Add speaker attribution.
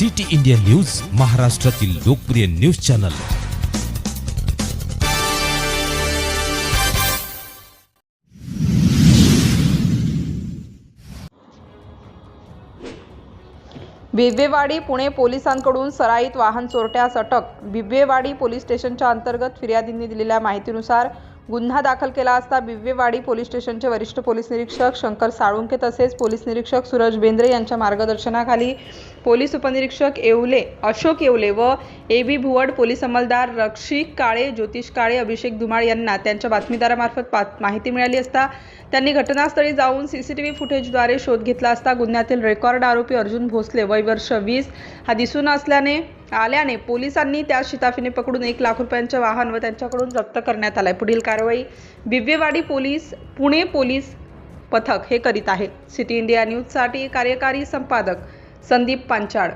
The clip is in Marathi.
Speaker 1: सिटी इंडिया न्यूज महाराष्ट्रातील लोकप्रिय न्यूज चॅनल.
Speaker 2: बिबवेवाडी पुणे पोलिसांकडून सराईत वाहन चोरट्यास अटक. बिबवेवाडी पोलीस स्टेशनच्या अंतर्गत फिर्यादींनी दिलेल्या माहितीनुसार गुन्हा दाखल केला असता बिबवेवाडी पोलीस स्टेशनचे वरिष्ठ पोलीस निरीक्षक शंकर साळुंके तसेच पोलीस निरीक्षक सूरज बेंद्रे यांच्या मार्गदर्शनाखाली पोलीस उपनिरीक्षक येवले अशोक येवले व ए बी भुवड पोलीस अंमलदार रक्षिक काळे ज्योतिष काळे अभिषेक धुमाळ यांना त्यांच्या बातमीदारामार्फत पा- माहिती मिळाली असता त्यांनी घटनास्थळी जाऊन सीसीटीव्ही फुटेजद्वारे शोध घेतला असता गुन्ह्यातील रेकॉर्ड आरोपी अर्जुन भोसले वय वर्ष वीस. हा दिसून असल्याने आल्याने पोलिसांनी त्या शिताफीने पकडून एक लाख रुपयांचे वाहन व त्यांच्याकडून जप्त करण्यात आलाय. पुढील कारवाई बिब्वेवाडी पोलीस पुणे पोलीस पथक हे करीत आहे. सिटी इंडिया न्यूजसाठी कार्यकारी संपादक संदीप पांचाळ.